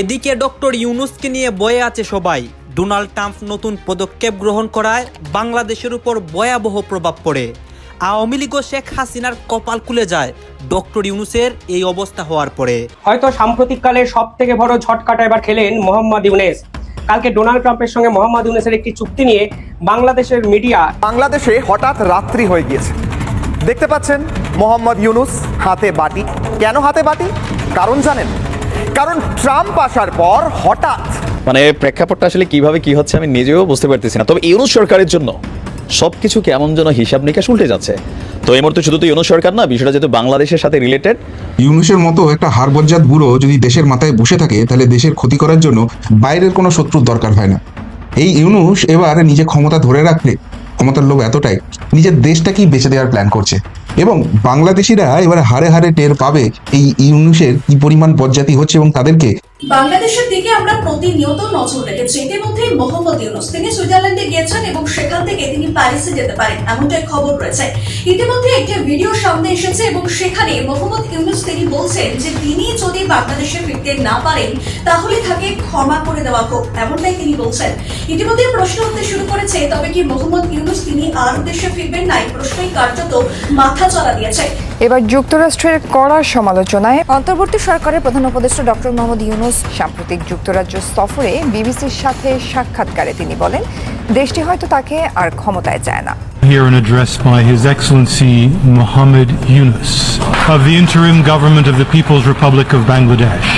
এদিকে ডক্টর ইউনুসকে নিয়ে বয়ে আছে সবাই। ডোনাল্ড ট্রাম্প নতুন পদক্ষেপ গ্রহণ করায় বাংলাদেশের উপর ভয়াবহ প্রভাব পড়ে। আওয়ামী লীগ শেখ হাসিনার কপাল খুলে যায় ডক্টর ইউনুসের এই অবস্থা হওয়ার পরে। হয়তো সাম্প্রতিককালে সব থেকে বড় ঝটকাটা এবার খেলেন মোহাম্মদ ইউনেস। কালকে ডোনাল্ড ট্রাম্পের সঙ্গে মোহাম্মদ ইউনেসের একটি চুক্তি নিয়ে বাংলাদেশের মিডিয়া বাংলাদেশে হঠাৎ রাত্রি হয়ে গিয়েছে। দেখতে পাচ্ছেন মোহাম্মদ ইউনুস হাতে বাটি। কেন হাতে বাটি? কারণ জানেন কারণ ট্রাম্প আসার পর হঠাৎ মানে প্রেক্ষাপটটা আসলে কীভাবে কি হচ্ছে আমি নিজেও বুঝতে পারতেছি না। তবে ইউনুস সরকারের জন্য সবকিছু কেমন যেন হিসাব নিকাশ উল্টে যাচ্ছে। তো এই মুহূর্তে শুধু তো ইউনুস সরকার না বিষয়টা যেহেতু বাংলাদেশের সাথে রিলেটেড ইউনুসের মতো একটা হারবজ্জাত বুড়ো যদি দেশের মাথায় বসে থাকে তাহলে দেশের ক্ষতি করার জন্য বাইরের কোনো শত্রুর দরকার হয় না। এই ইউনুস এবার নিজে ক্ষমতা ধরে রাখলে ক্ষমতার লোভ এতটাই নিজের দেশটাকেই বেঁচে দেওয়ার প্ল্যান করছে। এবং বাংলাদেশিরা এবার হারে হারে টের পাবে এই ইউনুসের কি পরিমাণ পর্যাতি হচ্ছে এবং তাদেরকে বাংলাদেশের দিকে আমরা প্রতিনিয়ত নজর রেখেছি। ইতিমধ্যে মোহাম্মদ ইউনুস, তিনি সুইজারল্যান্ডে গিয়েছেন এবং সেখান থেকে তিনি প্যারিসে যেতে পারেন, এমনটাই খবর রয়েছে। ইতিমধ্যে একটি ভিডিও সামনে এসেছে এবং সেখানে মোহাম্মদ ইউনুস তিনি বলছেন যে তিনি যদি বাংলাদেশে ফিরতে না পারেন, তাহলে তাকে ক্ষমা করে দেওয়া হোক, এমনটাই তিনি বলছেন। ইতিমধ্যে প্রশ্ন উঠতে শুরু করেছে, তবে কি মোহাম্মদ ইউনুস তিনি আর দেশে ফিরবেন না, এই প্রশ্নই কার্যত মাথা চড়া দিয়েছে। এবার যুক্তরাষ্ট্রের কড়া সমালোচনায় অন্তর্বর্তী সরকারের প্রধান উপদেষ্টা ডক্টর মোহাম্মদ ইউনুস সাম্প্রতিক যুক্তরাজ্য সফরে বিবিসির সাথে সাক্ষাৎকারে তিনি বলেন দেশটি হয়তো তাকে আর ক্ষমতায় চায় না Here an address by His Excellency Mohammed Yunus of the interim government of the People's Republic of Bangladesh.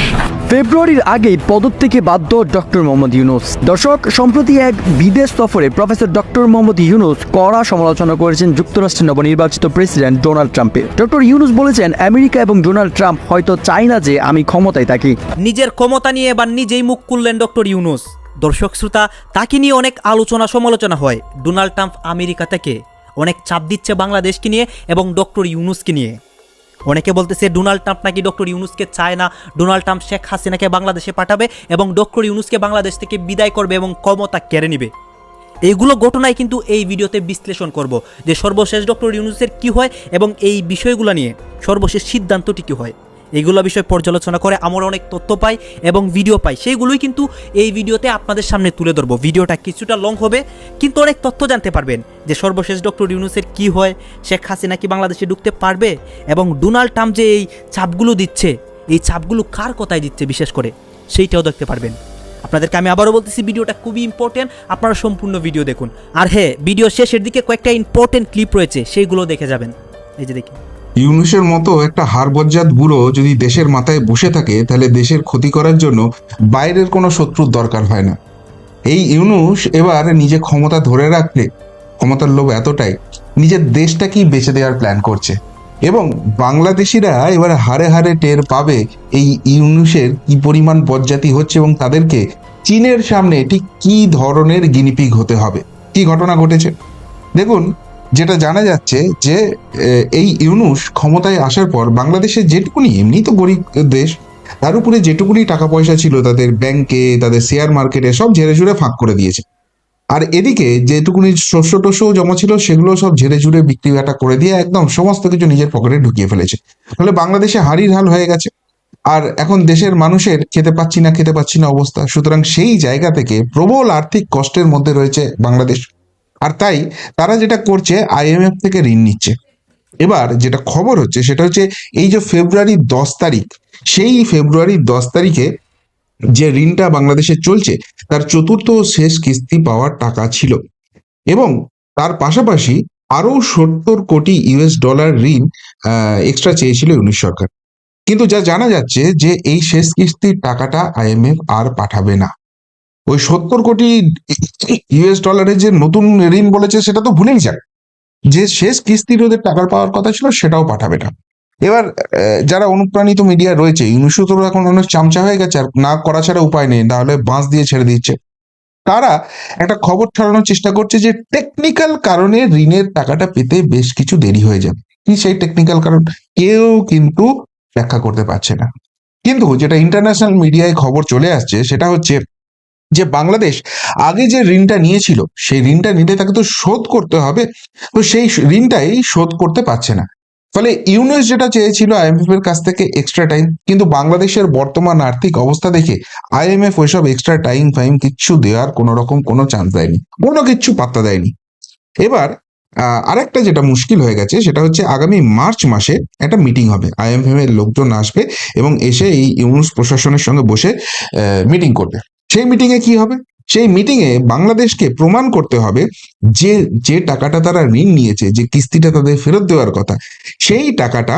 ফেব্রুয়ারির আগেই পদত্যাগে বাধ্য ডক্টর মোহাম্মদ ইউনুস। দর্শক, সম্প্রতি এক বিদেশ সফরে প্রফেসর ডক্টর মোহাম্মদ ইউনুস কড়া সমালোচনা করেছেন যুক্তরাষ্ট্রের নবনির্বাচিত প্রেসিডেন্ট ডোনাল্ড ট্রাম্পের ডক্টর ইউনুস বলেছেন, আমেরিকা এবং ডোনাল্ড ট্রাম্প হয়তো চায় না যে আমি ক্ষমতায় থাকি। নিজের ক্ষমতা নিয়ে এবার নিজেই মুখ খুললেন ডক্টর ইউনুস। দর্শক, শ্রোতা, তাকে নিয়ে অনেক আলোচনা সমালোচনা হয় ডোনাল্ড ট্রাম্প আমেরিকা থেকে। অনেক চাপ দিচ্ছে বাংলাদেশকে নিয়ে এবং ডক্টর ইউনুসকে নিয়ে। অনেকে বলতেছে ডোনাল্ড ট্রাম্প নাকি ডক্টর ইউনুসকে চায় না, ডোনাল্ড ট্রাম্প শেখ হাসিনাকে বাংলাদেশে পাঠাবে এবং ডক্টর ইউনুসকে বাংলাদেশ থেকে বিদায় করবে এবং ক্ষমতা কেড়ে নেবে। এইগুলো ঘটনায় কিন্তু এই ভিডিওতে বিশ্লেষণ করব যে সর্বশেষ ডক্টর ইউনুসের কি হয় এবং এই বিষয়গুলো নিয়ে সর্বশেষ সিদ্ধান্তটি কী হয়। এইগুলো বিষয় পর্যালোচনা করে আমরা অনেক তথ্য পাই এবং ভিডিও পাই। সেইগুলোই কিন্তু এই ভিডিওতে আপনাদের সামনে তুলে ধরবো। ভিডিওটা কিছুটা লং হবে, কিন্তু অনেক তথ্য জানতে পারবেন যে সর্বশেষ ডক্টর ইউনুসের কি হয়, শেখ হাসিনা কি বাংলাদেশে ঢুকতে পারবে এবং ডোনাল্ড ট্রাম্প যে এই ছাপগুলো দিচ্ছে, এই ছাপগুলো কার কথায় দিচ্ছে বিশেষ করে, সেইটাও দেখতে পারবেন। আপনাদেরকে আমি আবারও বলতেছি, ভিডিওটা খুবই ইম্পর্টেন্ট আপনারা সম্পূর্ণ ভিডিও দেখুন। আর হ্যাঁ ভিডিও শেষের দিকে কয়েকটা ইম্পর্টেন্ট ক্লিপ রয়েছে সেইগুলো দেখে যাবেন। এই যে দেখি। ইউনুসের মতো একটা হারবজ্জাত বুড়ো যদি দেশের মাথায় বসে থাকে, তাহলে দেশের ক্ষতি করার জন্য বাইরের কোনো শত্রুর দরকার হয় না। এই ইউনুস এবার নিজে ক্ষমতা ধরে রাখলে, ক্ষমতার লোভ এতটাই, নিজের দেশটাকেই বেঁচে দেওয়ার প্ল্যান করছে। এবং বাংলাদেশিরা এবার হারে হারে টের পাবে এই ইউনুসের কি পরিমাণ বজ্জাতি হচ্ছে এবং তাদেরকে চীনের সামনে ঠিক কি ধরনের গিনিপিগ হতে হবে। কি ঘটনা ঘটেছে? দেখুন যেটা জানা যাচ্ছে যে এই ইউনুস ক্ষমতায় আসার পর বাংলাদেশে যেটুকুনি এমনি তো গরিব দেশ, তার উপরে যেটুকুনি টাকা পয়সা ছিল তাদের ব্যাংকে, তাদের শেয়ার মার্কেটে সব ঝেড়ে ঝুড়ে ফাঁক করে দিয়েছে। আর এদিকে যেটুকুনি শস্য টস্য জমা ছিল, সেগুলো সব ঝেড়ে ঝুড়ে বিক্রি বাটা করে দিয়ে একদম সমস্ত কিছু নিজের পকেটে ঢুকিয়ে ফেলেছে। তাহলে বাংলাদেশে হাড়ির হাল হয়ে গেছে। আর এখন দেশের মানুষের খেতে পাচ্ছি না, খেতে পাচ্ছি না অবস্থা। সুতরাং সেই জায়গা থেকে প্রবল আর্থিক কষ্টের মধ্যে রয়েছে বাংলাদেশ। আর তাই তারা যেটা করছে আইএমএফ থেকে ঋণ নিচ্ছে। এবার যেটা খবর হচ্ছে, সেটা হচ্ছে এই যে ফেব্রুয়ারি দশ তারিখ, সেই ফেব্রুয়ারি দশ তারিখে যে ঋণটা বাংলাদেশে চলছে, তার চতুর্থ শেষ কিস্তি পাওয়ার টাকা ছিল। এবং তার পাশাপাশি আরও সত্তর কোটি ইউএস ডলার ঋণ এক্সট্রা চেয়েছিল ইউনিশ সরকার। কিন্তু যা জানা যাচ্ছে যে এই শেষ কিস্তির টাকাটা আইএমএফ আর পাঠাবে না। ওই সত্তর কোটি ইউএস ডলারের যে নতুন ঋণ বলেছে, সেটা তো ভুলেই যাক। যে শেষ কিস্তির ওদের টাকা পাওয়ার কথা ছিল, সেটাও পাঠাবে না। এবার যারা অনুপ্রাণিত মিডিয়া রয়েছে ইউনুসু এখন অনেক চামচা হয়ে গেছে, আর না করা ছাড়া উপায় নেই তাহলে বাঁশ দিয়ে ছেড়ে দিচ্ছে। তারা একটা খবর ছড়ানোর চেষ্টা করছে যে টেকনিক্যাল কারণে ঋণের টাকাটা পেতে বেশ কিছু দেরি হয়ে যাবে। কি সেই টেকনিক্যাল কারণ? কেউ কিন্তু ব্যাখ্যা করতে পারছে না। কিন্তু যেটা ইন্টারন্যাশনাল মিডিয়ায় খবর চলে আসছে, সেটা হচ্ছে যে বাংলাদেশ আগে যে ঋণটা নিয়েছিল, সেই ঋণটা নিলে তাকে তো শোধ করতে হবে। তো সেই ঋণটাই শোধ করতে পারছে না। ফলে ইউনেস যেটা চেয়েছিল আইএমএফ এর কাছ থেকে এক্সট্রা টাইম কিন্তু বাংলাদেশের বর্তমান আর্থিক অবস্থা দেখে আইএমএফ ওইসব এক্সট্রা টাইম ফাইম কিচ্ছু দেওয়ার কোনো রকম কোনো চান্স দেয়নি, কোনো কিচ্ছু পাত্তা দেয়নি। এবার আরেকটা যেটা মুশকিল হয়ে গেছে, সেটা হচ্ছে আগামী মার্চ মাসে একটা মিটিং হবে। আইএমএফ এর লোকজন আসবে এবং এসে এই ইউনুস প্রশাসনের সঙ্গে বসে মিটিং করবে। সেই মিটিং এ কি হবে? সেই মিটিং এ বাংলাদেশকে প্রমাণ করতে হবে যে যে টাকাটা তারা ঋণ নিয়েছে, যে কিস্তিটা তাদের ফেরত দেওয়ার কথা, সেই টাকাটা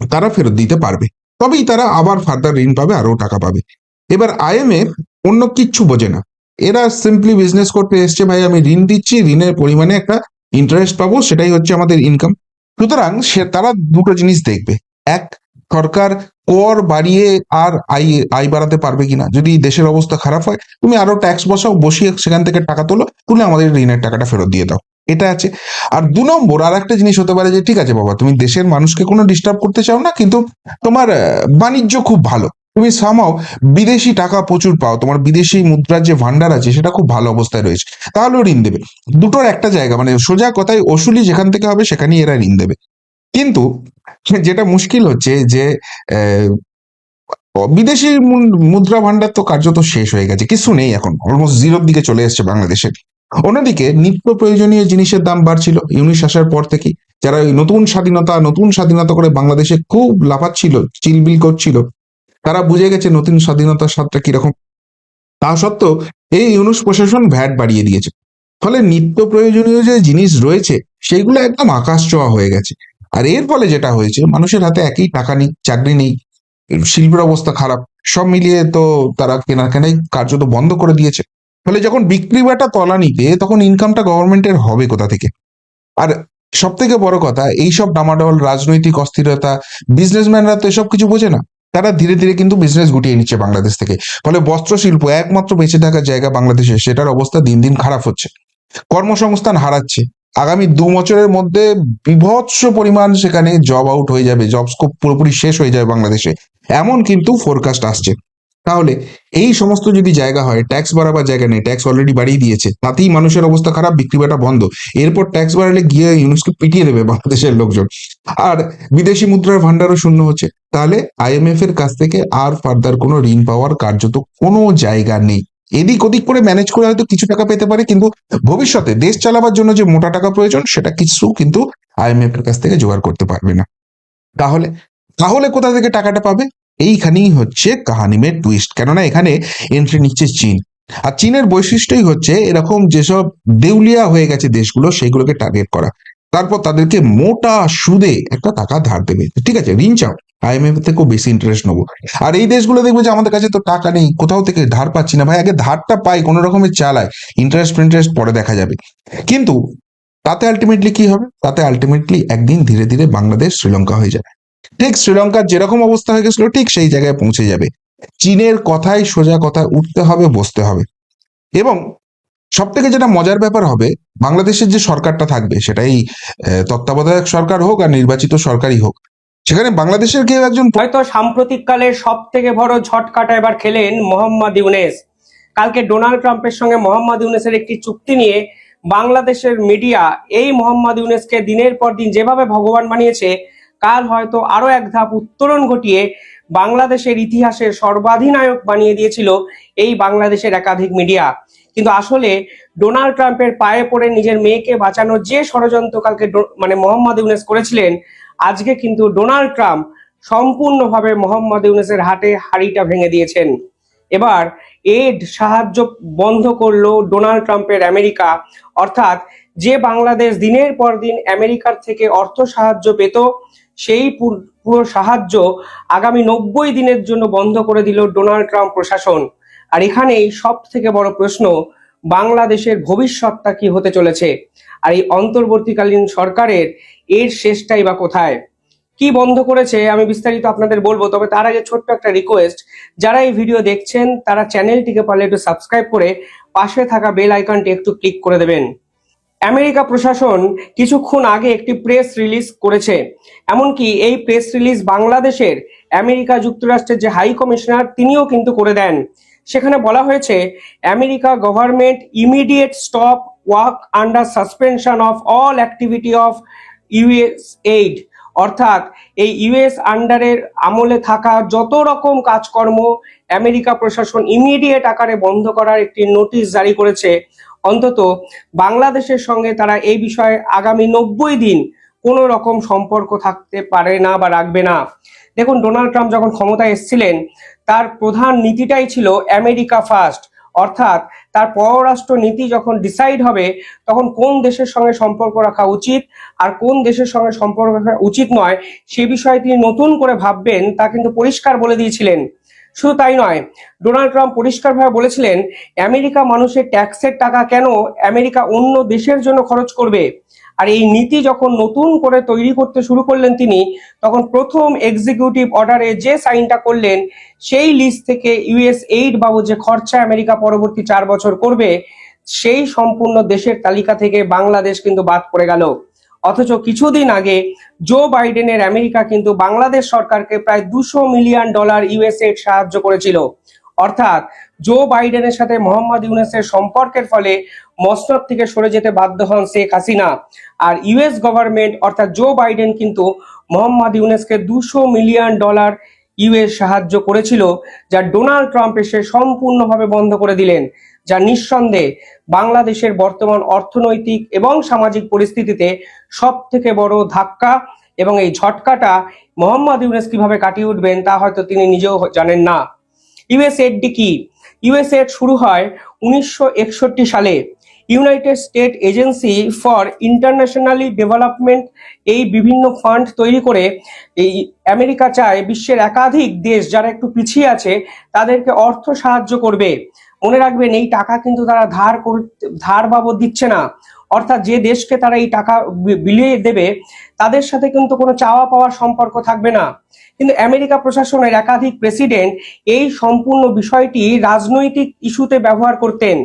তারা ফেরত দিতে পারবে। তবেই তারা আবার ফার্দার ঋণ পাবে, আরও টাকা পাবে। এবার আইএমএফ অন্য কিচ্ছু বোঝে না। এরা সিম্পলি বিজনেস করতে এসছে, ভাই, আমি ঋণ দিচ্ছি, ঋণের পরিমাণে একটা ইন্টারেস্ট পাবো, সেটাই হচ্ছে আমাদের ইনকাম সুতরাং সে, তারা দুটো জিনিস দেখবে। এক সরকার কর বাড়িয়ে আর আয় আয় বাড়াতে পারবে কিনা? যদি দেশের অবস্থা খারাপ হয়, তুমি আরও ট্যাক্স বসাও, বসিয়ে সেখান থেকে টাকা তোলো, তুলে আমাদের ঋণের টাকাটা ফেরত দিয়ে দাও। এটা আছে। আর দু নম্বর আর একটা জিনিস হতে পারে যে, ঠিক আছে বাবা, তুমি দেশের মানুষকে কোনো ডিস্টার্ব করতে চাও না, কিন্তু তোমার বাণিজ্য খুব ভালো। তুমি সামাও বিদেশি টাকা প্রচুর পাও, তোমার বিদেশি মুদ্রার যে ভান্ডার আছে, সেটা খুব ভালো অবস্থায় রয়েছে। তাহলেও ঋণ দেবে। দুটোর একটা জায়গা মানে সোজা কথায় ওসুলি যেখান থেকে হবে, সেখানেই এরা ঋণ দেবে। কিন্তু যেটা মুশকিল হচ্ছে যে বিদেশি মুদ্রা ভান্ডার তো কার্যত শেষ হয়ে গেছে, কিছু নেই এখন অলমোস্ট জিরোর দিকে চলে এসছে বাংলাদেশে। অন্যদিকে নিত্য প্রয়োজনীয় জিনিসের দাম বাড়ছিল, ইউনিশ আসার পর থেকে, যারা নতুন স্বাধীনতা নতুন স্বাধীনতা করে বাংলাদেশে খুব লাফাচ্ছিল, চিলবিল করছিল, তারা বুঝে গেছে নতুন স্বাধীনতার স্বাদটা কীরকম। তা সত্ত্বেও এই ইউনুস প্রশাসন ভ্যাট বাড়িয়ে দিয়েছে, ফলে নিত্য প্রয়োজনীয় যে জিনিস রয়েছে, সেগুলো একদম আকাশ ছোঁয়া হয়ে গেছে। আর এর ফলে যেটা হয়েছে, মানুষের হাতে একই টাকা নেই, চাকরি নেই, শিল্পের অবস্থা খারাপ, সব মিলিয়ে তো তারা কেনাকাটাই কার্যত বন্ধ করে দিয়েছে। ফলে যখন বিক্রি বাটা তলানিতে তখন ইনকামটা গভর্নমেন্টের হবে কোথা থেকে? আর সব থেকে বড় কথা, এইসব ডামাডোল, রাজনৈতিক অস্থিরতা বিজনেসম্যানরা তো এসব কিছু বোঝে না। তারা ধীরে ধীরে কিন্তু বিজনেস গুটিয়ে নিচ্ছে বাংলাদেশ থেকে। ফলে বস্ত্র শিল্প একমাত্র বেঁচে থাকার জায়গা বাংলাদেশে, সেটার অবস্থা দিন দিন খারাপ হচ্ছে। কর্মসংস্থান হারাচ্ছে। আগামী দু বছরের মধ্যে বিভৎস পরিমাণ সেখানে জব আউট হয়ে যাবে জব স্কোপ পুরোপুরি শেষ হয়ে যাবে বাংলাদেশে। এমন কিন্তু ফোরকাস্ট আসছে। তাহলে এই সমস্ত যদি জায়গা হয় ট্যাক্স বাড়াবার জায়গা নেই ট্যাক্স অলরেডি বাড়িয়ে দিয়েছে, তাতেই মানুষের অবস্থা খারাপ, বিক্রি বাটা বন্ধ। এরপর ট্যাক্স বাড়ালে গিয়ে ইউনুসকে পিটিয়ে দেবে বাংলাদেশের লোকজন। আর বিদেশি মুদ্রার ভান্ডারও শূন্য হচ্ছে। তাহলে আইএমএফ এর কাছ থেকে আর ফার্দার কোনো ঋণ পাওয়ার কার্যত কোনো জায়গা নেই। এদিক ওদিক করে ম্যানেজ করে হয়তো কিছু টাকা পেতে পারে, কিন্তু ভবিষ্যতে দেশ চালাবার জন্য যে মোটা টাকা প্রয়োজন, সেটা কিছু কিন্তু আইএমএফ এর কাছ থেকে জোগাড় করতে পারবে না। তাহলে তাহলে কোথা থেকে টাকাটা পাবে? এইখানেই হচ্ছে কাহানিমের টুইস্ট কেননা এখানে এন্ট্রি নিচ্ছে চীন। আর চীনের বৈশিষ্ট্যই হচ্ছে এরকম যেসব দেউলিয়া হয়ে গেছে দেশগুলো, সেইগুলোকে টার্গেট করা। তারপর তাদেরকে মোটা সুদে একটা টাকা ধার দেবে। ঠিক আছে, ঋণ চাও। আইএমএফ থেকেও বেশি ইন্টারেস্ট নেব। আর এই দেশগুলো দেখবে যে আমাদের কাছে তো টাকা নেই, কোথাও থেকে ধার পাচ্ছি না। ভাই, আগে ধারটা পাই, কোনো রকমের চালায় ইন্টারেস্ট ইন্টারেস্ট পরে দেখা যাবে। কিন্তু তাতে আলটিমেটলি কি হবে? তাতে আলটিমেটলি একদিন ধীরে ধীরে বাংলাদেশ শ্রীলঙ্কা হয়ে যাবে। ঠিক শ্রীলঙ্কার যেরকম অবস্থা হয়ে গেছিল, ঠিক সেই জায়গায় পৌঁছে যাবে। চীনের কথাই সোজা কথা, উঠতে হবে, বসতে হবে। এবং সব থেকে যেটা মজার ব্যাপার হবে, বাংলাদেশের যে সরকারটা থাকবে, সেটাই তত্ত্বাবধায়ক সরকার হোক আর নির্বাচিত সরকারই হোক সেখানে বাংলাদেশের কেউ একজন হয়তো সাম্প্রতিককালে সব থেকে বড় ঝটকাটা এবার খেলেন মোহাম্মদ ইউনেস। কালকে ডোনাল্ড ট্রাম্পের সঙ্গে মোহাম্মদ ইউনেসের একটি চুক্তি নিয়ে বাংলাদেশের মিডিয়া এই মোহাম্মদ ইউনেসকে দিনের পর দিন যেভাবে ভগবান বানিয়েছে, কাল হয়তো আরও এক ধাপ উত্তরণ ঘটিয়ে বাংলাদেশের ইতিহাসের সর্বাধিনায়ক বানিয়ে দিয়েছিল এই বাংলাদেশের একাধিক মিডিয়া। কিন্তু আসলে ডোনাল্ড ট্রাম্পের পায়ে পড়ে নিজের মেয়েকে বাঁচানোর যে ষড়যন্ত্র কালকে মানে মোহাম্মদ ইউনেস করেছিলেন আজকে কিন্তু ডোনাল্ড ট্রাম্প সম্পূর্ণভাবে মোহাম্মদ ইউনেসের হাটে হাড়িটা ভেঙে দিয়েছেন। এবার এড সাহায্য বন্ধ করল ডোনাল্ড ট্রাম্পের আমেরিকা। অর্থাৎ যে বাংলাদেশ দিনের পর দিন আমেরিকার থেকে অর্থ সাহায্য পেত, সেই পুরো সাহায্য আগামী নব্বই দিনের জন্য বন্ধ করে দিল ডোনাল্ড ট্রাম্প প্রশাসন। আর এখানেই সব থেকে বড় প্রশ্ন, বাংলাদেশের ভবিষ্যৎটা কি হতে চলেছে? আর এই অন্তর্বর্তীকালীন সরকারের এর শেষটাই বা কোথায়? কি বন্ধ করেছে? আমি বিস্তারিত আপনাদের বলব, তবে তার আগে ছোট্ট একটা রিকোয়েস্ট যারা এই ভিডিও দেখছেন, তারা চ্যানেলটিকে পারলে একটু সাবস্ক্রাইব করে পাশে থাকা বেল আইকনটি একটু ক্লিক করে দেবেন। আমেরিকা প্রশাসন কিছুক্ষণ আগে একটি প্রেস রিলিজ করেছে। এমনকি এই প্রেস রিলিজ বাংলাদেশের, আমেরিকা যুক্তরাষ্ট্রের যে হাই কমিশনার তিনিও কিন্তু করে দেন। সেখানে বলা হয়েছে, America government immediate stop work under suspension of all activity of US aid অর্থাৎ এই ইউএস আন্ডারের আমলে থাকা যত রকম কাজকর্ম আমেরিকা প্রশাসন ইমিডিয়েট আকারে বন্ধ করার একটি নোটিশ জারি করেছে। অন্তত বাংলাদেশের সঙ্গে তারা এই বিষয়ে আগামী নব্বই দিন কোনো রকম সম্পর্ক থাকতে পারে না বা রাখবে না। দেখুন, ডোনাল্ড ট্রাম্প যখন ক্ষমতায় এসেছিলেন, তার প্রধান নীতিটাই ছিল আমেরিকা ফার্স্ট, অর্থাৎ তার পররাষ্ট্র নীতি যখন ডিসাইড হবে, তখন কোন দেশের সঙ্গে সম্পর্ক রাখা উচিত আর কোন দেশের সঙ্গে সম্পর্ক রাখা উচিত নয়, সে বিষয়ে তিনি নতুন করে ভাববেন, তা কিন্তু পরিষ্কার বলে দিয়েছিলেন। শুধু তাই নয়, ডোনাল্ড ট্রাম্প পরিষ্কারভাবে বলেছিলেন, আমেরিকা মানুষের ট্যাক্সের টাকা কেন আমেরিকা অন্য দেশের জন্য খরচ করবে? আর এই নীতি যখন নতুন করে তৈরি করতে শুরু করলেন তিনি, তখন প্রথম এক্সিকিউটিভ অর্ডারে যে সাইনটা করলেন, সেই লিস্ট থেকে ইউএস এইড বাবদ যে খরচা আমেরিকা পরবর্তী চার বছর করবে, সেই সম্পূর্ণ দেশের তালিকা থেকে বাংলাদেশ কিন্তু বাদ পড়ে গেল। অথচ কিছুদিন আগে জো বাইডেনের আমেরিকা কিন্তু বাংলাদেশ সরকারকে প্রায় দুশো মিলিয়ন ডলার ইউএসএড সাহায্য করেছিল। অর্থাৎ জো বাইডেনের সাথে মোহাম্মদ ইউনেসের সম্পর্কের ফলে মসনদ থেকে সরে যেতে বাধ্য হন শেখ হাসিনা। আর ইউএস গভর্নমেন্ট অর্থাৎ জো বাইডেন কিন্তু মোহাম্মদ ইউনেসকে দুশো মিলিয়ন ডলার ইউএস সাহায্য করেছিল, যা ডোনাল্ড ট্রাম্প এসে সম্পূর্ণভাবে বন্ধ করে দিলেন। যা নিঃসন্দেহে বাংলাদেশের বর্তমান অর্থনৈতিক এবং সামাজিক পরিস্থিতিতে সব থেকে বড় ধাক্কা এবং এই ঝটকাটা মোহাম্মদ ইউনেস কীভাবে কাটিয়ে উঠবেন তা হয়তো তিনি নিজেও জানেন না। ইউএসএডি কি? ইউএসএড শুরু হয় উনিশশো একষট্টি সালে। United State agency for internationally development এই বিভিন্ন ফান্ড তৈরি করে এই আমেরিকা চায় বিশ্বের একাধিক দেশ যারা একটু পিছিয়ে আছে তাদেরকে অর্থ সাহায্য করবে। মনে রাখবেন এই টাকা কিন্তু তারা ধার করতে ধার বাবদ দিচ্ছে না। অর্থাৎ যে দেশকে তারা এই টাকা বিলিয়ে দেবে, তাদের সাথে কিন্তু কোনো চাওয়া পাওয়ার সম্পর্ক থাকবে না। কিন্তু আমেরিকা প্রশাসনের একাধিক প্রেসিডেন্ট এই সম্পূর্ণ বিষয়টি রাজনৈতিক ইস্যুতে ব্যবহার করতেন।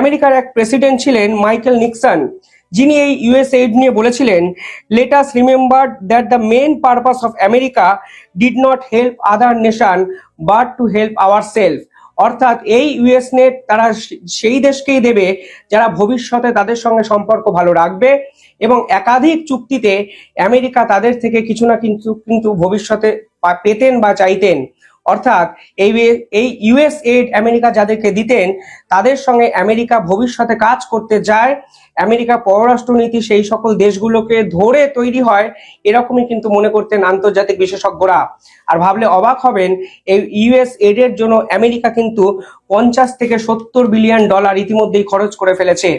আমেরিকার এক প্রেসিডেন্ট ছিলেন মাইকেল নিক্সন, যিনি এই ইউএস এইড নিয়ে বলেছিলেন let us remember that the main purpose of America did not help other nation but to help our self অর্থাৎ এই ইউএস নেট তারা সেই দেশকেই দেবে যারা ভবিষ্যতে তাদের সঙ্গে সম্পর্ক ভালো রাখবে এবং একাধিক চুক্তিতে আমেরিকা তাদের থেকে কিছু না কিন্তু কিন্তু ভবিষ্যতে পেতেন বা চাইতেন। অর্থাৎ এই এই ইউএস এইড আমেরিকা যাদেরকে দিতেন, তাদের সঙ্গে আমেরিকা ভবিষ্যতে কাজ করতে যায় আমেরিকা পররাষ্ট্রনীতি সেই সকল দেশগুলোকে ধরে তৈরি হয়, এরকমই কিন্তু মনে করতেন আন্তর্জাতিক বিশেষজ্ঞরা। আর ভাবলে অবাক হবেন, এই ইউএস এডের জন্য আমেরিকা কিন্তু পঞ্চাশ থেকে সত্তর বিলিয়ন ডলার ইতিমধ্যেই খরচ করে ফেলেছে।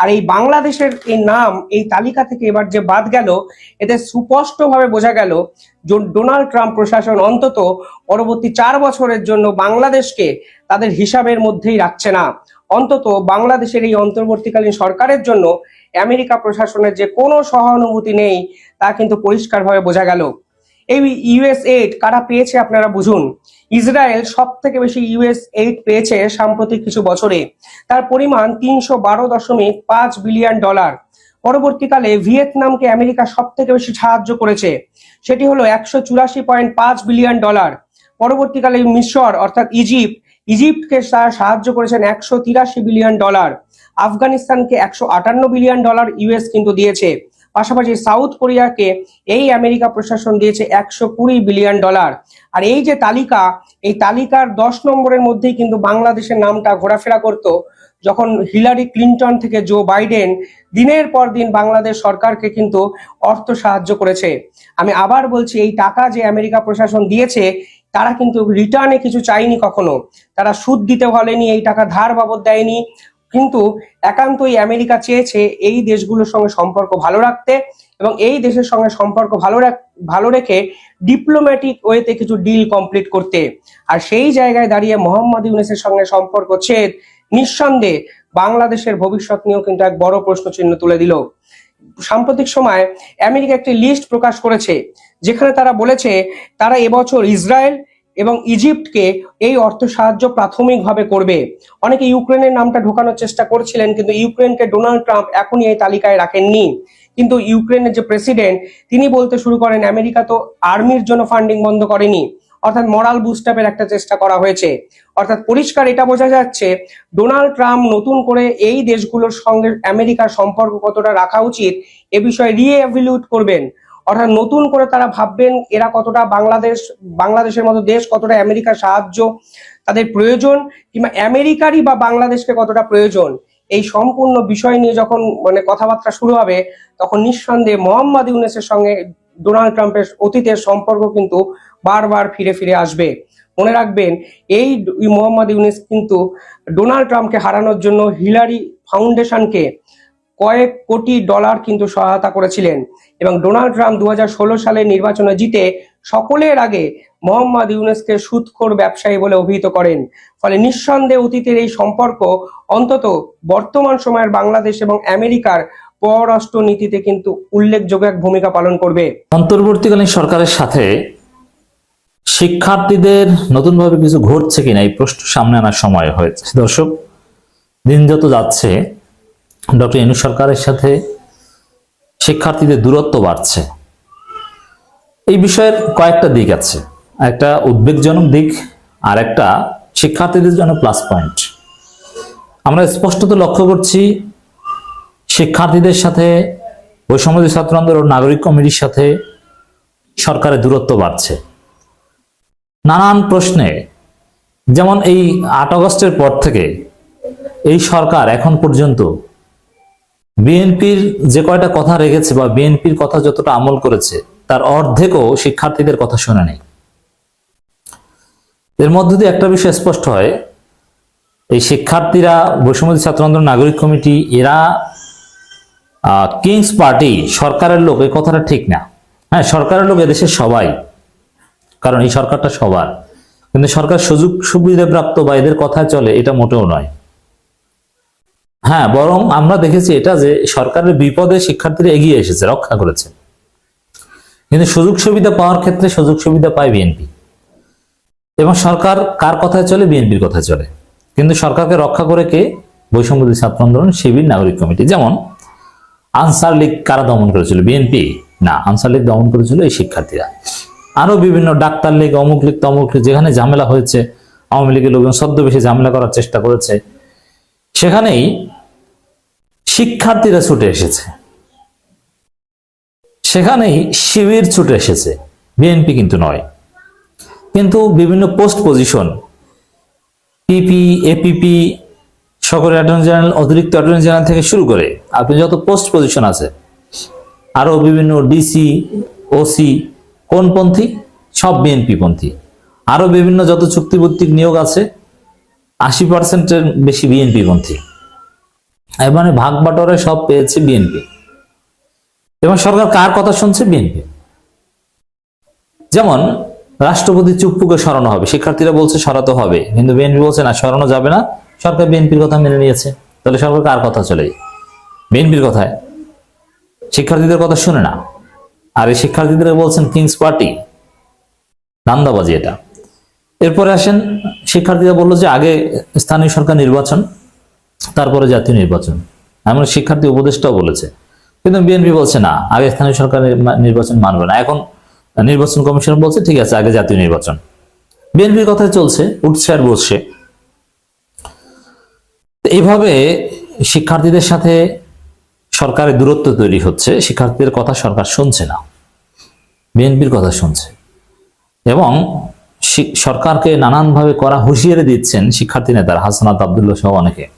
আর এই বাংলাদেশের এই নাম, এই তালিকা থেকে এবার যে বাদ গেল, এতে সুস্পষ্টভাবে বোঝা গেল ডোনাল্ড ট্রাম্প প্রশাসন অন্তত পরবর্তী চার বছরের জন্য বাংলাদেশকে তাদের হিসাবের মধ্যেই রাখছে না। অন্তত বাংলাদেশের এই অন্তর্বর্তীকালীন সরকারের জন্য আমেরিকা প্রশাসনের যে কোনো সহানুভূতি নেই, তা কিন্তু পরিষ্কারভাবে বোঝা গেল। এই ইউএস এইড কারা পেয়েছে আপনারা বুঝুন। ইসরায়েল সব থেকে বেশি ইউএস এইড পেয়েছে সাম্প্রতিক কিছু বছরে। তার পরিমাণ তিনশো বারো দশমিক পাঁচ বিলিয়ন ডলার। পরবর্তীকালে ভিয়েতনামকে আমেরিকা সব থেকে বেশি সাহায্য করেছে। সেটি হলো একশো চুরাশি পয়েন্ট পাঁচ বিলিয়ন ডলার। পরবর্তীকালে মিশর, অর্থাৎ ইজিপ্ট ইজিপ্টকে তারা সাহায্য করেছেন একশো তিরাশি বিলিয়ন ডলার। আফগানিস্তানকে একশো আটান্ন বিলিয়ন ডলার ইউএস কিন্তু দিয়েছে। পাশাপাশি সাউথ কোরিয়াকে এই আমেরিকা প্রশাসন দিয়েছে একশো কুড়ি বিলিয়ন ডলার। আর এই যে তালিকা, এই তালিকার দশ নম্বরের মধ্যেই কিন্তু বাংলাদেশের নামটা ঘোরাফেরা করত, যখন হিলারি ক্লিন্টন থেকে জো বাইডেন দিনের পর দিন বাংলাদেশ সরকারকে কিন্তু অর্থ সাহায্য করেছে। আমি আবার বলছি, এই টাকা যে আমেরিকা প্রশাসন দিয়েছে, তারা কিন্তু রিটার্নে কিছু চাইনি কখনো। তারা সুদ দিতে বলেনি, এই টাকা ধার বাবদ দেয়নি। কিন্তু একান্তই আমেরিকা চেয়েছে এই দেশগুলোর সঙ্গে সম্পর্ক ভালো রাখতে এবং এই দেশের সঙ্গে সম্পর্ক ভালো ভালো রেখে ডিপ্লোম্যাটিক ওয়েতে কিছু ডিল কমপ্লিট করতে। আর সেই জায়গায় দাঁড়িয়ে মোহাম্মদ ইউনেসের সঙ্গে সম্পর্ক ছেদ নিঃসন্দেহে বাংলাদেশের ভবিষ্যৎ নিয়েও কিন্তু এক বড় প্রশ্ন চিহ্ন তুলে দিল। সাম্প্রতিক সময় আমেরিকা একটি লিস্ট প্রকাশ করেছে, যেখানে তারা বলেছে, তারা এবছর ইসরায়েল এবং ইজিপ্টকে এই অর্থ সাহায্য প্রাথমিকভাবে করবে। অনেকে ইউক্রেনের নামটা ঢোকানোর চেষ্টা করছিলেন, কিন্তু ইউক্রেনকে ডোনাল্ড ট্রাম্প এখনই এই তালিকায় রাখেননি। কিন্তু ইউক্রেনের যে প্রেসিডেন্ট, তিনি বলতে শুরু করেন, আমেরিকা তো আর্মির জন্য ফান্ডিং বন্ধ করেনি। অর্থাৎ মরাল বুস্টাপের একটা চেষ্টা করা হয়েছে। অর্থাৎ পরিষ্কার এটা বোঝা যাচ্ছে, ডোনাল্ড ট্রাম্প নতুন করে এই দেশগুলোর সঙ্গে আমেরিকার সম্পর্ক কতটা রাখা উচিত, এ বিষয়ে রিএভিলিউট করবেন। অর্থাৎ নতুন করে তারা ভাববেন এরা কতটা বাংলাদেশ, বাংলাদেশের মতো দেশ, কতটা আমেরিকার সাহায্য তাদের প্রয়োজন কিংবা আমেরিকারই বা বাংলাদেশকে কতটা প্রয়োজন, এই সম্পূর্ণ বিষয় নিয়ে যখন মানে কথাবার্তা শুরু হবে, তখন নিঃসন্দেহে মোহাম্মদ ইউনেসের সঙ্গে ডোনাল্ড ট্রাম্পের অতীতের সম্পর্ক কিন্তু বারবার ফিরে ফিরে আসবে। মনে রাখবেন, এই মোহাম্মদ ইউনেস কিন্তু ডোনাল্ড ট্রাম্পকে হারানোর জন্য হিলারি ফাউন্ডেশনকে কয়েক কোটি ডলার কিন্তু সহায়তা করেছিলেন। এবং ডোনাল্ড ট্রাম্প দু হাজার ষোলো সালে নির্বাচনে জিতে সকলের আগে মোহাম্মদ ইউনেসকে সুদখোর ব্যবসায়ী বলে অভিহিত করেন। ফলে নিঃসন্দেহে অতীতের এই সম্পর্ক অন্তত বর্তমান সময়ের বাংলাদেশ এবং আমেরিকার পররাষ্ট্র নীতিতে কিন্তু উল্লেখযোগ্য এক ভূমিকা পালন করবে। অন্তর্বর্তীকালীন সরকারের সাথে শিক্ষার্থীদের নতুনভাবে কিছু ঘটছে কিনা এই প্রশ্ন সামনে আনার সময় হয়েছে। দর্শক, দিন যত যাচ্ছে ডক্টর ইনু সরকারের সাথে শিক্ষার্থীদের দূরত্ব বাড়ছে। এই বিষয়ের কয়েকটা দিক আছে। একটা উদ্বেগজনক দিক, আর একটা শিক্ষার্থীদের জন্য প্লাস পয়েন্ট আমরা স্পষ্টত লক্ষ্য করছি, শিক্ষার্থীদের সাথে, বৈষম্য ছাত্র আন্দোলন নাগরিক কমিটির সাথে সরকারের দূরত্ব বাড়ছে। নানান প্রশ্নে, যেমন এই আট আগস্টের পর থেকে এই সরকার এখন পর্যন্ত বিএনপির যে কয়টা কথা রেখেছে বা বিএনপির কথা যতটা আমল করেছে, তার অর্ধেকও শিক্ষার্থীদের কথা শোনে নেই। এর মধ্য দিয়ে একটা বিষয় স্পষ্ট হয়। এই শিক্ষার্থীরা বৈষম্য ছাত্র আন্দোলন, নাগরিক কমিটি, এরা কিংস পার্টি সরকারের লোক, এই কথাটা ঠিক না। হ্যাঁ সরকারের লোক এদেশের সবাই, কারণ এই সরকারটা সবার। কিন্তু সরকার সুযোগ সুবিধা প্রাপ্ত বা এদের কথায় চলে, এটা মোটেও নয়। হ্যাঁ বরং আমরা দেখেছি এটা যে সরকারের বিপদে শিক্ষার্থীরা এগিয়ে এসেছে, রক্ষা করেছে। কিন্তু সুযোগ সুবিধা পাওয়ার ক্ষেত্রে সুযোগ সুবিধা পায় বিএনপি। এবং সরকার কার কথায় চলে? বিএনপির কথায় চলে। কিন্তু সরকারকে রক্ষা করে কে? বৈষম্যদী ছাত্র আন্দোলন, শিবির, নাগরিক কমিটি। যেমন, আনসার লীগ কারা দমন করেছিল? বিএনপি। না, আনসার লীগ দমন করেছিল এই শিক্ষার্থীরা। আরও বিভিন্ন ডাক্তার লীগ, অমুক লীগ, তমুক লীগ, যেখানে ঝামেলা হয়েছে, আওয়ামী লীগের লোকজন সদ্য বেশি ঝামেলা করার চেষ্টা করেছে। সেখানেই শিক্ষার্থীরা ছুটে এসেছে। সেখানেই শিবির ছুটে এসেছে। বিএনপি কিন্তু নয়। কিন্তু বিভিন্ন পোস্ট পজিশন পিপি এপিপি সকলের অ্যাটর্নি জেনারেল, অতিরিক্ত অ্যাটর্নি জেনারেল থেকে শুরু করে আপনি যত পোস্ট পজিশন আছে, আরও বিভিন্ন ডিসি ওসি কোন পন্থী সব বিএনপি পন্থী আরও বিভিন্ন যত চুক্তিভিত্তিক নিয়োগ আছে, আশি পার্সেন্টের বেশি বিএনপি পন্থী মানে ভাগ বাটরে সব পেয়েছে বিএনপি। এবং সরকার কার কথা শুনছে? বিএনপি। যেমন, রাষ্ট্রপতি চুপ্পুকে সরানো হবে। শিক্ষার্থীরা বলছে সরাতে হবে। কিন্তু বিএনপি বলছে, না, সরানো যাবে না। সরকার বিএনপির কথা মেনে নিয়েছে। তাহলে সরকার কার কথা চলে? বিএনপির কথায়। শিক্ষার্থীদের কথা শুনে না। আর এই শিক্ষার্থীদের বলছেন কিংস পার্টি। দান্দাবাজি এটা। এরপরে আসেন, শিক্ষার্থীরা বলল যে, আগে স্থানীয় সরকার নির্বাচন তারপরে জাতীয় নির্বাচন। এমন শিক্ষার্থী উপদেষ্টাও বলেছে। কিন্তু বিএনপি বলছে না, আগে স্থানীয় সরকার নির্বাচন মানবে না। এখন নির্বাচন কমিশন বলছে, ঠিক আছে, আগে জাতীয় নির্বাচন। বিএনপির কথায় চলছে, উঠছে আর বসছে। এইভাবে শিক্ষার্থীদের সাথে সরকারের দূরত্ব তৈরি হচ্ছে, শিক্ষার্থীদের কথা সরকার শুনছে না। বিএনপির কথা শুনছে। এবং সরকারকে নানানভাবে করা হুঁশিয়ারি দিচ্ছেন শিক্ষার্থী নেতারা, হাসনাত আবদুল্লাহ সহ অনেকে।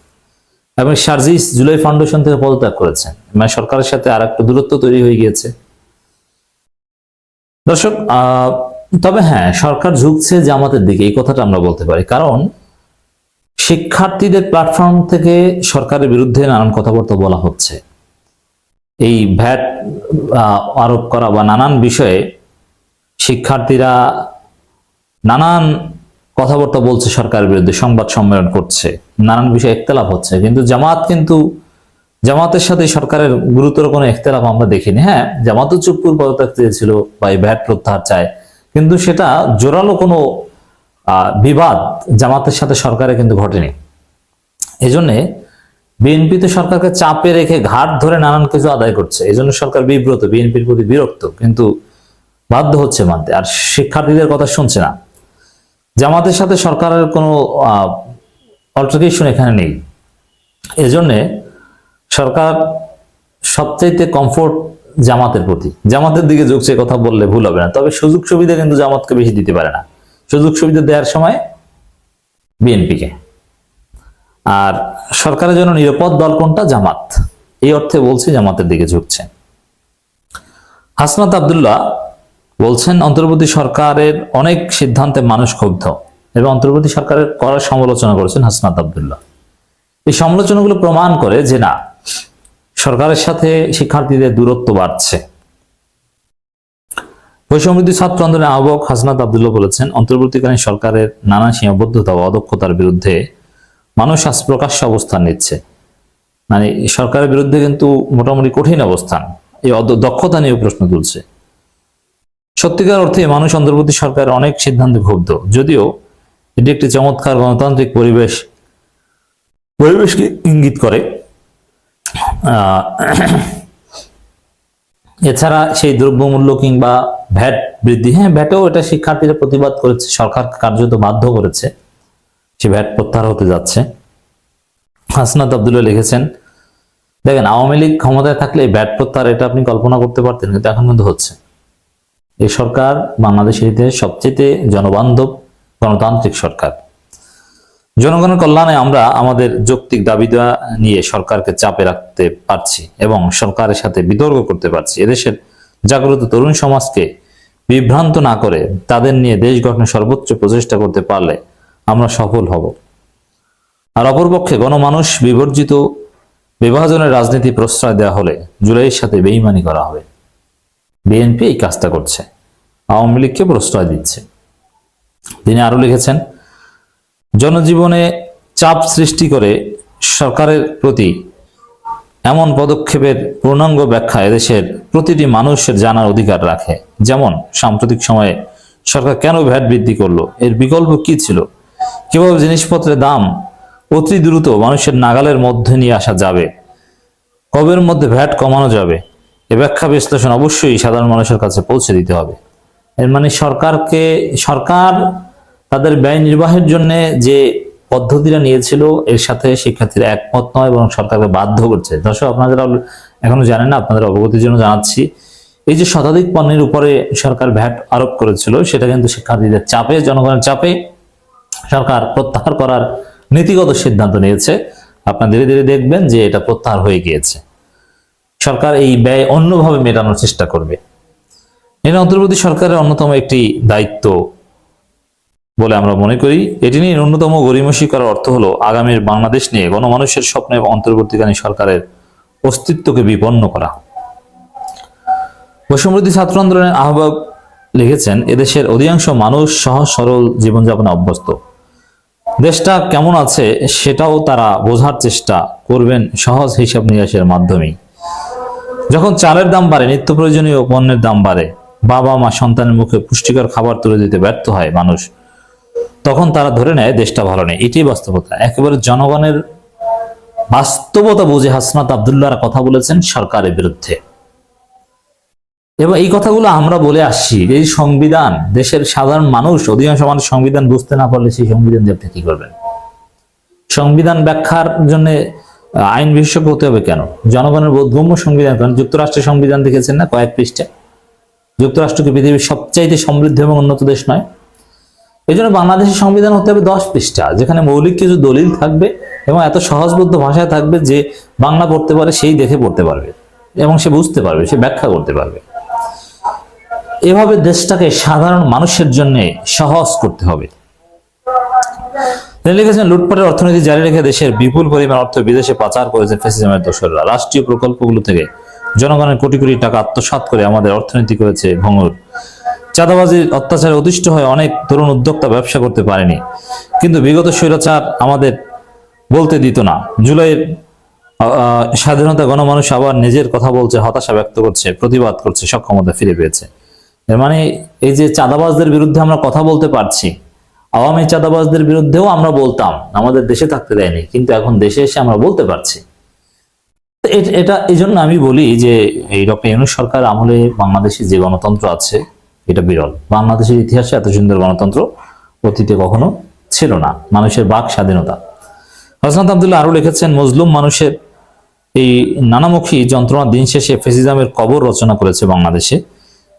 এবং সার্জিস জুলাই ফাউন্ডেশন থেকে পদত্যাগ করেছেন। মানে সরকারের সাথে আর একটা দূরত্ব তৈরি হয়ে গিয়েছে। দর্শক তবে হ্যাঁ সরকার ঝুঁকছে জামাতের দিকে, এই কথাটা আমরা বলতে পারি। কারণ শিক্ষার্থীদের প্ল্যাটফর্ম থেকে সরকারের বিরুদ্ধে নানান কথাবার্তা বলা হচ্ছে। এই ভ্যাট আরোপ করা বা নানান বিষয়ে শিক্ষার্থীরা নানান কথাবার্তা বলছে সরকারের বিরুদ্ধে, সংবাদ সম্মেলন করছে, নানান বিষয়ে একতলাপ হচ্ছে। কিন্তু জামাত কিন্তু, জামাতের সাথে সরকারের গুরুতর কোনো একতলাপ আমরা দেখিনি। হ্যাঁ জামাতও চুপ্পুর পদত্যাগ চেয়েছিল বা এই ভ্যাট প্রত্যাহার চায়, কিন্তু সেটা জোরালো কোনো বিবাদ জামাতের সাথে সরকারের কিন্তু ঘটেনি। এই জন্যে বিএনপি তো সরকারকে চাপে রেখে ঘাট ধরে নানান কিছু আদায় করছে। এই জন্য সরকার বিব্রত, বিএনপির প্রতি বিরক্ত, কিন্তু বাধ্য হচ্ছে মানতে। আর শিক্ষার্থীদের কথা শুনছে না। জামাতের সাথে সরকারের কোনো অল্টারকেশন এখানে নেই। এজন্যে সরকার সবচাইতে কমফোর্ট জামাতের প্রতি। জামাতের দিকে ঝুঁকছে কথা বললে ভুল হবে না। তবে সুযোগ সুবিধা কিন্তু জামাতকে বেশি দিতে পারে না। সুযোগ সুবিধা দেওয়ার সময় বিএনপিকে। আর সরকারের জন্য নিরাপদ দল কোনটা? জামাত। এই অর্থে বলছে জামাতের দিকে ঝুঁকছে। হাসনাত আবদুল্লাহ বলছেন, অন্তর্বর্তী সরকারের অনেক সিদ্ধান্তে মানুষ ক্ষুব্ধ। এবং অন্তর্বর্তী সরকারের করার সমালোচনা করেছেন হাসনাত আবদুল্লাহ। এই সমালোচনাগুলো প্রমাণ করে যে না, সরকারের সাথে শিক্ষার্থীদের দূরত্ব বাড়ছে। বৈষম্যবিধি ছাত্র আন্দোলনের আহ্বায়ক হাসনাত আবদুল্লাহ বলেছেন, অন্তর্বর্তীকালীন সরকারের নানা সীমাবদ্ধতা ও অদক্ষতার বিরুদ্ধে মানুষ আজ প্রকাশ্য অবস্থান নিচ্ছে। মানে সরকারের বিরুদ্ধে কিন্তু মোটামুটি কঠিন অবস্থান। এই দক্ষতা নিয়ে প্রশ্ন তুলছে। সত্যিকার অর্থে মানুষ অন্তর্বর্তী সরকারের অনেক সিদ্ধান্তে ক্ষুব্ধ। যদিও এটি একটি চমৎকার গণতান্ত্রিক পরিবেশ, পরিবেশকে ইঙ্গিত করে। এছাড়া সেই দ্রব্যমূল্য কিংবা ভ্যাট বৃদ্ধি হ্যাঁ ভ্যাটেও এটা শিক্ষার্থীরা প্রতিবাদ করেছে, সরকার কার্যত বাধ্য করেছে, সে ভ্যাট প্রত্যাহার হতে যাচ্ছে। হাসনাত আবদুল্লাহ লিখেছেন, দেখেন, আওয়ামী লীগ ক্ষমতায় থাকলে ভ্যাট প্রত্যাহার, এটা আপনি কল্পনা করতে পারতেন, কিন্তু এখন কিন্তু হচ্ছে। এই সরকার বাংলাদেশের ইতিহাসে সবচেয়ে জনবান্ধব গণতান্ত্রিক সরকার। জনগণের কল্যাণে আমরা আমাদের যৌক্তিক দাবি দেওয়া নিয়ে সরকারকে চাপে রাখতে পারছি এবং সরকারের সাথে বিতর্ক করতে পারছি। এদেশের জাগ্রত তরুণ সমাজকে বিভ্রান্ত না করে তাদের নিয়ে দেশ গঠনের সর্বোচ্চ প্রচেষ্টা করতে পারলে আমরা সফল হব। আর অপরপক্ষে গণমানুষ বিবর্জিত বিভাজনের রাজনীতি প্রশ্রয় দেওয়া হলে জুলাইয়ের সাথে বেইমানি করা হবে। বিএনপি এই কাজটা করছে। আওয়ামী লীগকে প্রশ্রয় দিচ্ছে। তিনি আরও লিখেছেন, জনজীবনে চাপ সৃষ্টি করে সরকারের প্রতি এমন পদক্ষেপের পূর্ণাঙ্গ ব্যাখ্যা এদেশের প্রতিটি মানুষের জানার অধিকার রাখে। যেমন, সাম্প্রতিক সময়ে সরকার কেন ভ্যাট বৃদ্ধি করল? এর বিকল্প কি ছিল? কীভাবে জিনিসপত্রের দাম অতি দ্রুত মানুষের নাগালের মধ্যে নিয়ে আসা যাবে। কবের মধ্যে ভ্যাট কমানো যাবে? এ ব্যাখ্যা বিশ্লেষণ অবশ্যই সাধারণ মানুষের কাছে পৌঁছে দিতে হবে। এর মানে সরকারকে, সরকার তাদের ব্যয় নির্বাহের জন্য যে পদ্ধতিটা নিয়েছিল, এর সাথে শিক্ষার্থীরা একমত নয় এবং সরকারকে বাধ্য করছে। দর্শক, আপনাদের এখনও জানেন না, আপনাদের অবগতির জন্য জানাচ্ছি। এই যে শতাধিক পণ্যের উপরে সরকার ভ্যাট আরোপ করেছিল, সেটা কিন্তু শিক্ষার্থীদের চাপে, জনগণের চাপে সরকার প্রত্যাহার করার নীতিগত সিদ্ধান্ত নিয়েছে। আপনারা ধীরে ধীরে দেখবেন যে এটা প্রত্যাহার হয়ে গিয়েছে। সরকার এই ব্যয় অন্যভাবে মেটানোর চেষ্টা করবে। এর অন্তর্বর্তী সরকারের অন্যতম একটি দায়িত্ব বলে আমরা মনে করি। এটি নিয়ে ন্যূনতম গরিমসি করার অর্থ হলো আগামীর বাংলাদেশ নিয়ে গণমানুষের স্বপ্ন এবং অন্তর্বর্তীকালীন সরকারের অস্তিত্বকে বিপন্ন করা। বৈষম্যবৃদ্ধি ছাত্র আন্দোলনের আহ্বায়ক লিখেছেন, এদেশের অধিকাংশ মানুষ সহজ, সরল জীবনযাপনে অভ্যস্ত। দেশটা কেমন আছে সেটাও তারা বোঝার চেষ্টা করবেন সহজ হিসাব নিকাশের মাধ্যমেই। যখন চালের দাম বাড়ে, নিত্য প্রয়োজনীয় পণ্যের দাম বাড়ে, বাবা মা সন্তানের মুখে পুষ্টিকর খাবার তুলে দিতে ব্যর্থ হয় মানুষ। তখন তারা ধরে নেয়, দেশটা ভালো নেই। এটাই বাস্তবতা। একেবারে জনগণের বাস্তবতা বুঝে হাসনাত আবদুল্লাহর কথা বলেছেন সরকারের বিরুদ্ধে। এবং এই কথাগুলো আমরা বলে আসছি, এই সংবিধান, দেশের সাধারণ মানুষ, অধিকাংশ মানুষ সংবিধান বুঝতে না পারলে সেই সংবিধান দিয়ে কি করবেন? সংবিধান ব্যাখ্যার জন্য আইন বিশেষজ্ঞ হতে হবে কেন? জনগণের বোধগম্য সংবিধান কারণ যুক্তরাষ্ট্রের সংবিধান দেখেছেন না কয়েক পৃষ্ঠা? যুক্তরাষ্ট্র কি পৃথিবীর সবচাইতে সমৃদ্ধ এবং উন্নত দেশ নয়? এই জন্য বাংলাদেশের সংবিধান হতে হবে দশ পৃষ্ঠা, যেখানে মৌলিক কিছু দলিল থাকবে এবং এত সহজবোধ্য ভাষায় থাকবে যে বাংলা পড়তে পারে, সেই দেখে পড়তে পারবে এবং সে বুঝতে পারবে, সে ব্যাখ্যা করতে পারবে। এভাবে দেশটাকে সাধারণ মানুষের জন্য সহজ করতে হবে। লিখেছেন, লুটপাটের অর্থনীতি জারি রেখে দেশের বিপুল পরিমাণ অর্থ বিদেশে পাচার করেছে ফ্যাসিজমের দোসররা। রাষ্ট্রীয় প্রকল্পগুলো থেকে জনগণের কোটি কোটি টাকা আত্মসাৎ করে আমাদের অর্থনীতি করেছে ভঙ্গুর চাঁদাবাজির অত্যাচারে অতিষ্ঠ হয়ে অনেক তরুণ উদ্যোক্তা ব্যবসা করতে পারেনি। কিন্তু বিগত স্বৈরাচার আমাদের বলতে দিত না। জুলাইয়ের স্বাধীনতা গণমানুষ আবার নিজের কথা বলছে, হতাশা ব্যক্ত করছে, প্রতিবাদ করছে, সক্ষমতা ফিরে পেয়েছে। মানে এই যে চাঁদাবাজদের বিরুদ্ধে আমরা কথা বলতে পারছি আওয়ামী চাঁদাবাজদের বিরুদ্ধেও আমরা বলতাম, আমাদের দেশে থাকতে দেয়নি, কিন্তু এখন দেশে এসে আমরা বলতে পারছি। এটা এই জন্য আমি বলি যে এই ডক্টর ইউনুস সরকার আমলে বাংলাদেশে যে গণতন্ত্র আছে, এটা বিরল। বাংলাদেশের ইতিহাসে এত সুন্দর গণতন্ত্র অতীতে কখনো ছিল না, মানুষের বাক স্বাধীনতা। হাসনাত আবদুল্লাহ আরও লিখেছেন, মজলুম মানুষের এই নানামুখী যন্ত্রণা দিন শেষে ফেসিজামের কবর রচনা করেছে বাংলাদেশে।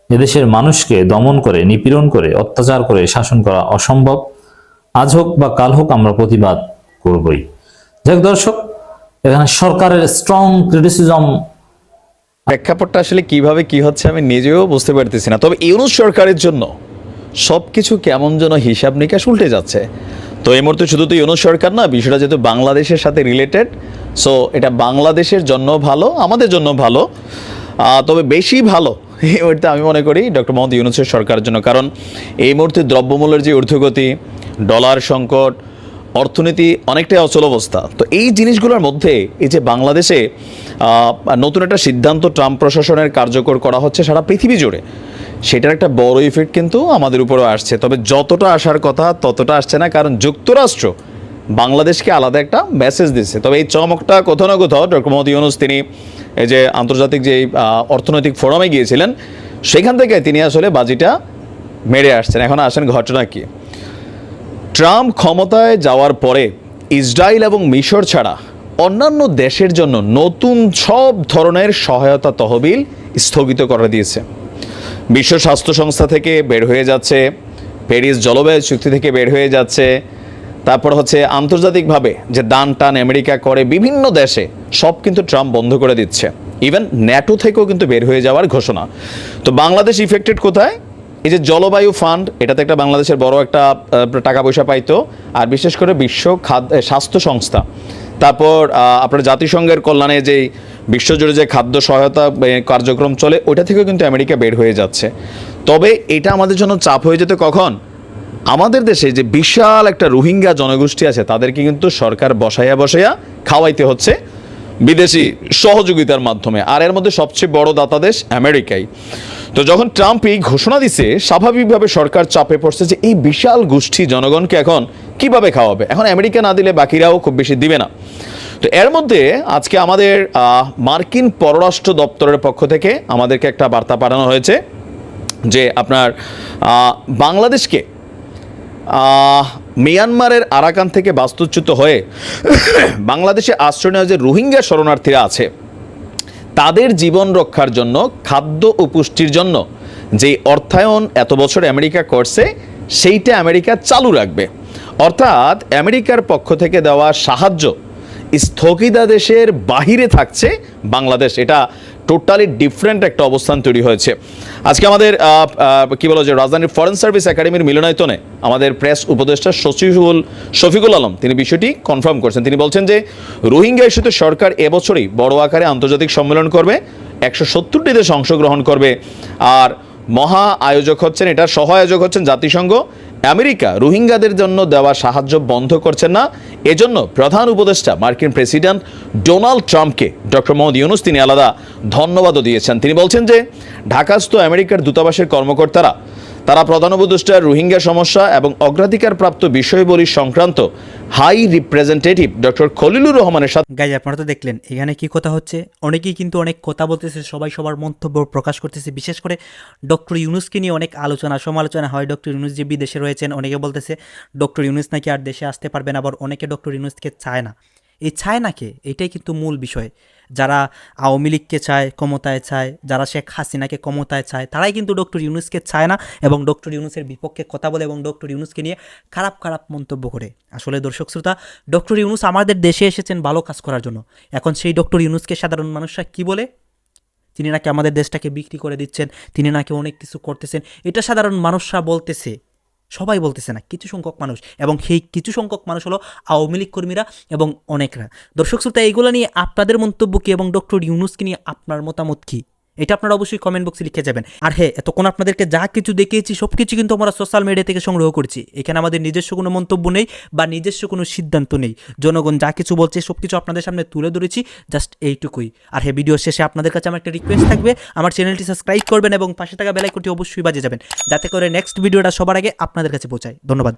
এদেশের মানুষকে দমন করে, নিপীড়ন করে, অত্যাচার করে, শাসন করা অসম্ভব। আজ হোক বা কাল হোক আমরা প্রতিবাদ করবই। যাই দর্শক, এখানে সরকারের স্ট্রং ক্রিটিসিজম প্রেক্ষাপটটা আসলে কীভাবে কি হচ্ছে আমি নিজেও বুঝতে পারতেছি না। তবে ইউনুস সরকারের জন্য সব কিছু কেমন যেন হিসাব নিকাশ উল্টে যাচ্ছে। তো এই মুহূর্তে শুধু তো ইউনুস সরকার না, বিষয়টা যেহেতু বাংলাদেশের সাথে রিলেটেড সো এটা বাংলাদেশের জন্য ভালো, আমাদের জন্য ভালো। তবে বেশি ভালো এই মুহূর্তে আমি মনে করি ডক্টর মোহাম্মদ ইউনুসের সরকারের জন্য, কারণ এই মুহূর্তে দ্রব্যমূল্যের যে ঊর্ধ্বগতি, ডলার সংকট, অর্থনীতি অনেকটাই অচল অবস্থা। তো এই জিনিসগুলোর মধ্যে এই যে বাংলাদেশে নতুন একটা সিদ্ধান্ত ট্রাম্প প্রশাসনের কার্যকর করা হচ্ছে সারা পৃথিবী জুড়ে, সেটার একটা বড় ইফেক্ট কিন্তু আমাদের উপরেও আসছে। তবে যতটা আসার কথা ততটা আসছে না, কারণ যুক্তরাষ্ট্র বাংলাদেশকে আলাদা একটা মেসেজ দিচ্ছে। তবে এই চমকটা কোথাও না কোথাও ডক্টর মোহাম্মদ ইউনুস তিনি এই যে আন্তর্জাতিক যে অর্থনৈতিক ফোরামে গিয়েছিলেন, সেখান থেকে তিনি আসলে বাজিটা মেরে আসছেন। এখন আসেন ঘটনা কি? ট্রাম্প ক্ষমতায় যাওয়ার পরে ইসরায়েল এবং মিশর ছাড়া অন্যান্য দেশের জন্য নতুন সব ধরনের সহায়তা তহবিল স্থগিত করে দিয়েছে। বিশ্ব স্বাস্থ্য সংস্থা থেকে বের হয়ে যাচ্ছে, প্যারিস জলবায়ু চুক্তি থেকে বের হয়ে যাচ্ছে তারপর হচ্ছে আন্তর্জাতিকভাবে যে দান টান আমেরিকা করে বিভিন্ন দেশে, সব কিন্তু ট্রাম্প বন্ধ করে দিচ্ছে। ইভেন ন্যাটো থেকেও কিন্তু বের হয়ে যাওয়ার ঘোষণা। তো বাংলাদেশ ইফেক্টেড কোথায়? এই যে জলবায়ু ফান্ড এটাতে একটা বাংলাদেশের বড় একটা টাকা পয়সা পাইতো, আর বিশেষ করে বিশ্ব খাদ্য স্বাস্থ্য সংস্থা। তারপর আপনার জাতিসংঘের কল্যাণে যেই বিশ্বজুড়ে যে খাদ্য সহায়তা কার্যক্রম চলে, ওইটা থেকেও কিন্তু আমেরিকা বের হয়ে যাচ্ছে। তবে এটা আমাদের জন্য চাপ হয়ে যেতে কখন? আমাদের দেশে যে বিশাল একটা রোহিঙ্গা জনগোষ্ঠী আছে, তাদেরকে কিন্তু সরকার বসাইয়া বসাইয়া খাওয়াইতে হচ্ছে বিদেশি সহযোগিতার মাধ্যমে। আর এর মধ্যে সবচেয়ে বড় দাতা দেশ আমেরিকাই। তো যখন ট্রাম্প এই ঘোষণা দিছে, স্বাভাবিকভাবে সরকার চাপে পড়ছে যে এই বিশাল গোষ্ঠী জনগণকে এখন কীভাবে খাওয়াবে? এখন আমেরিকা না দিলে বাকিরাও খুব বেশি দিবে না। তো এর মধ্যে আজকে আমাদের মার্কিন পররাষ্ট্র দপ্তরের পক্ষ থেকে আমাদেরকে একটা বার্তা পাঠানো হয়েছে যে আপনার বাংলাদেশকে মিয়ানমারের আরাকান থেকে বাস্তুচ্যুত হয়ে বাংলাদেশে আশ্রয় নেওয়া যে রোহিঙ্গা শরণার্থীরা আছে, তাদের জীবন রক্ষার জন্য, খাদ্য ও পুষ্টির জন্য যে অর্থায়ন এত বছর আমেরিকা করছে, সেইটা আমেরিকা চালু রাখবে। অর্থাৎ আমেরিকার পক্ষ থেকে দেওয়া সাহায্য স্থগিতাদেশের বাহিরে থাকছে বাংলাদেশ। এটা টোটালি ডিফারেন্ট একটা অবস্থান তৈরি হয়েছে। আজকে আমাদের কি বলো যে, রাজধানীর ফরেন সার্ভিস একাডেমির মিলনায়তনে আমাদের প্রেস উপদেষ্টা সচিবুল শফিকুল আলম, তিনি বিষয়টি কনফার্ম করছেন। তিনি বলছেন যে, রোহিঙ্গা ইস্যুতে সরকার এবছরই বড় আকারে আন্তর্জাতিক সম্মেলন করবে, একশো সত্তরটি দেশ অংশগ্রহণ করবে, আর মহা আয়োজক হচ্ছেন, এটা সহ আয়োজক হচ্ছেন জাতিসংঘ আমেরিকা রোহিঙ্গাদের জন্য দেওয়া সাহায্য বন্ধ করছে না। এজন্য প্রধান উপদেষ্টা, মার্কিন প্রেসিডেন্ট ডোনাল্ড ট্রাম্পকে ডক্টর মোহাম্মদ ইউনুস তিনি আলাদা ধন্যবাদও দিয়েছেন। তিনি বলছেন যে, ঢাকাস্থ আমেরিকার দূতাবাসের কর্মকর্তারা তারা প্রধান উপদেষ্টার রোহিঙ্গা সমস্যা এবং অগ্রাধিকারপ্রাপ্ত বিষয়বলী সংক্রান্ত হাই রিপ্রেজেন্টেটিভ ডক্টর খলিলুর রহমানের সাথে গাইজ আপনারা তো দেখলেন, এখানে কি কথা হচ্ছে? অনেকেই কিন্তু অনেক কথা বলতেছে, সবাই সবার মন্তব্য প্রকাশ করতেছে, বিশেষ করে ডক্টর ইউনুসকে নিয়ে অনেক আলোচনা, সমালোচনা হয়। ডক্টর ইউনুস যে বিদেশে রয়েছেন, অনেকে বলতেছে ডক্টর ইউনুস নাকি আর দেশে আসতে পারবেন আবার অনেকে ডক্টর ইউনুসকে চায় না। এই চায় না কে এটাই কিন্তু মূল বিষয়। যারা আওয়ামী লীগকে চায়, ক্ষমতায় চায়, যারা শেখ হাসিনাকে ক্ষমতায় চায়, তারাই কিন্তু ডক্টর ইউনুসকে চায় না এবং ডক্টর ইউনুসের বিপক্ষে কথা বলে এবং ডক্টর ইউনুসকে নিয়ে খারাপ খারাপ মন্তব্য করে। আসলে দর্শক শ্রোতা, ডক্টর ইউনুস আমাদের দেশে এসেছেন ভালো কাজ করার জন্য। এখন সেই ডক্টর ইউনুসকে সাধারণ মানুষরা কি বলে? তিনি নাকি আমাদের দেশটাকে বিক্রি করে দিচ্ছেন, তিনি নাকি অনেক কিছু করতেছেন। এটা সাধারণ মানুষরা বলতেছে। সবাই বলতেছে না, কিছু সংখ্যক মানুষ এবং সেই কিছু সংখ্যক মানুষ হলো আওয়ামী লীগ কর্মীরা এবং অনেকরা। দর্শক শ্রোতা, এইগুলো নিয়ে আপনাদের মন্তব্য কি এবং ডক্টর ইউনুসকে নিয়ে আপনার মতামত কি? এটা আপনারা অবশ্যই কমেন্ট বক্সে লিখে যাবেন। আর হ্যাঁ এতক্ষণ আপনাদেরকে যা কিছু দেখিয়েছি সব কিছু কিন্তু আমরা সোশ্যাল মিডিয়া থেকে সংগ্রহ করছি। এখানে আমাদের নিজস্ব কোনো মন্তব্য নেই বা নিজস্ব কোনো সিদ্ধান্ত নেই। জনগণ যা কিছু বলছে সব কিছু আপনাদের সামনে তুলে ধরেছি জাস্ট এইটুকুই। আর হ্যাঁ ভিডিও শেষে আপনাদের কাছে আমার একটা রিকোয়েস্ট থাকবে, আমার চ্যানেলটি সাবস্ক্রাইব করবেন এবং পাশে থাকা বেলাইকনটি অবশ্যই বাজে যাবেন, যাতে করে নেক্সট ভিডিওটা সবার আগে আপনাদের কাছে পৌঁছায়। ধন্যবাদ।